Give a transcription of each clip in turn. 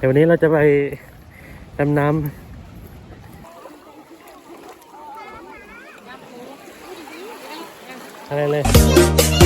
เดี๋ยววันนี้เราจะไปดำน้ำอะไรเลย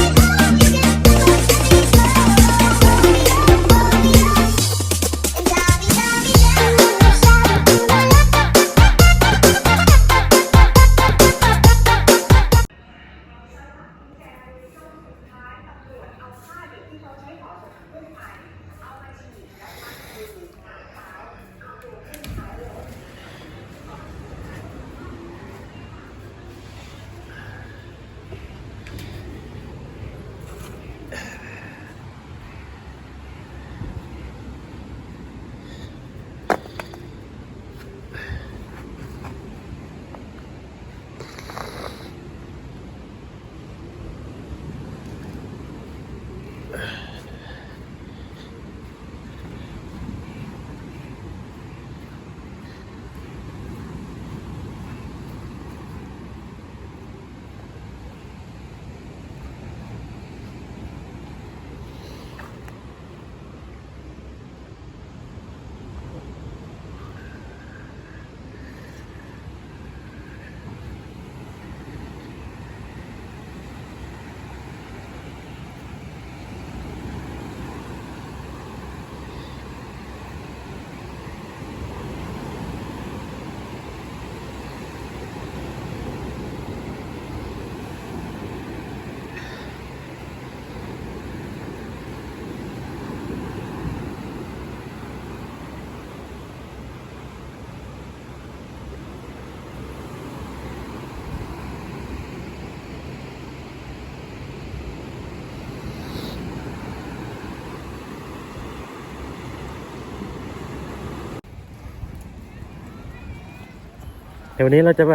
เดี๋ยววันนี้เราจะไป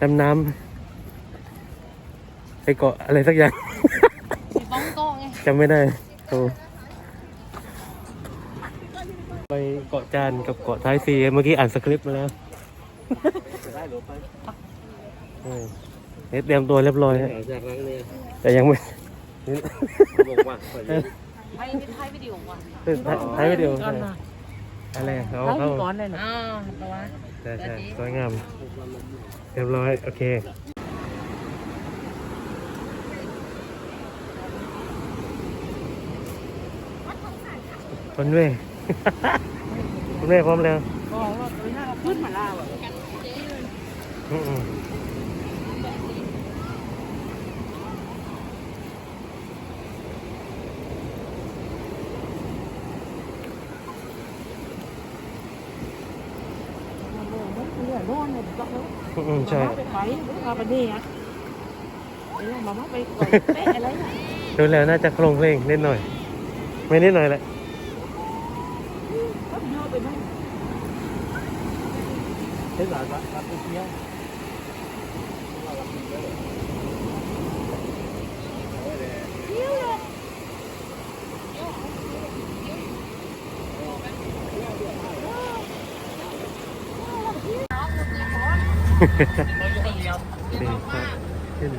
ดำน้ำไปเกาะอะไรสักอย่างบ้องโก้ไงจำไม่ได้โอ้ไปเกาะจานกับเกาะท้ายซีเมื่อกี้อ่านสคริปต์มาแล้วเออเนี่ยเตรียมตัวเรียบร้อยฮะจากนั้นเนี่ยแต่ยังไม่บอกว่าเออให้ให้วิดีโอก่อนท้ายท้ายวิดีโอใช่อะไรเขาเขาก่อนเลยนะอ่าตัว ใช่ใช่สวยงาม เรียบร้อย โอเคคนเว้ยคนเว้ยพร้อมแล้วบอกว่าตัวนี้ขึ้นมาแล้วอะ อืม เหลือโน่นเลย บอกแล้วอืมอืมใช่ไปไปมาไปนี่อะเดี๋ยวมาไปก่อนเป๊ะอะไรอะดูแล้วน่าจะโครงเพลงนิดหน่อย ไม่นิดหน่อยแหละก็เยอะไปนั่นใช้สารรั เที่ยวดีครับขึ้น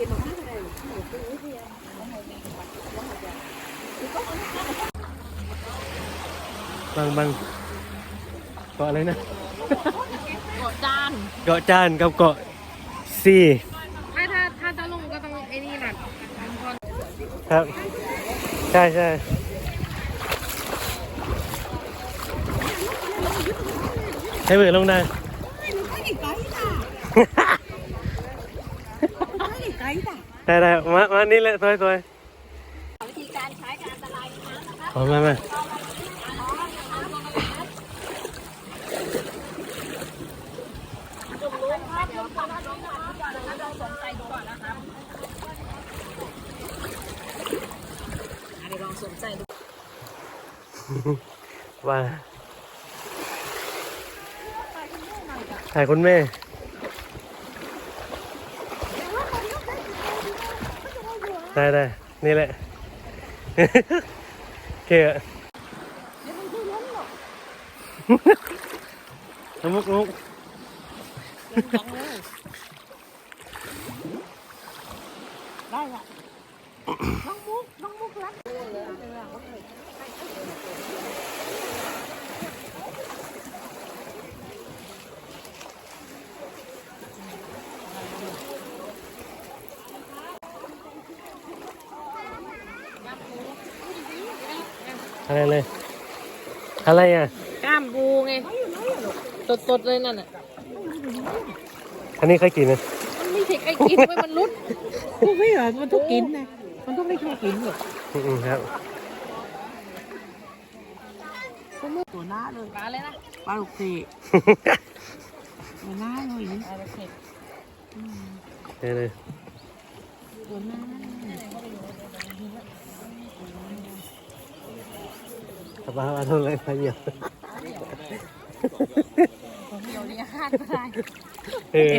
บางบางเกาะอะไรนะเกาะจานเกาะจานกับเกาะซีถ้าถ้าถ้าจะลงก็ต้องไอ้นี่แหละครับ ใช่ใช่ให้เบื่อลงได้ ได้ได้ได้มามานี่แหละซอยซอยวิธีการใช้การอันตรายน้ำนะคะเอามามาจุ่มลุ้นครับเดี๋ยวตอนน้องมาก่อนนะคะเราสนใจดูก่อนนะคะเดี๋ยวลองสนใจดูว่าถ่ายคุณแม่ ได้ได้นี่แหละโอเคอะน้ำมุกน้ำมุกได้ละน้องมุกน้องมุกรัก อะไรเลย อะไรอะ กล้ามปูไงสดๆเลยนั่นน่ะ อันนี้เคยกินไหมมันไม่ใช่ไก่กินไว้มันรุดไม่เหรอมันต้องกินนะมันต้องไม่แค่กินหรอกอืมๆครับตัวหน้าเลยปลาเลยนะปลาลูกเตะตัวหน้าเลยปลาลูกเตะนี่เลยตัวหน้า สบายมาทุกเลยมาเหยียบเดียวเลี้ยงห้าก็ได้เออ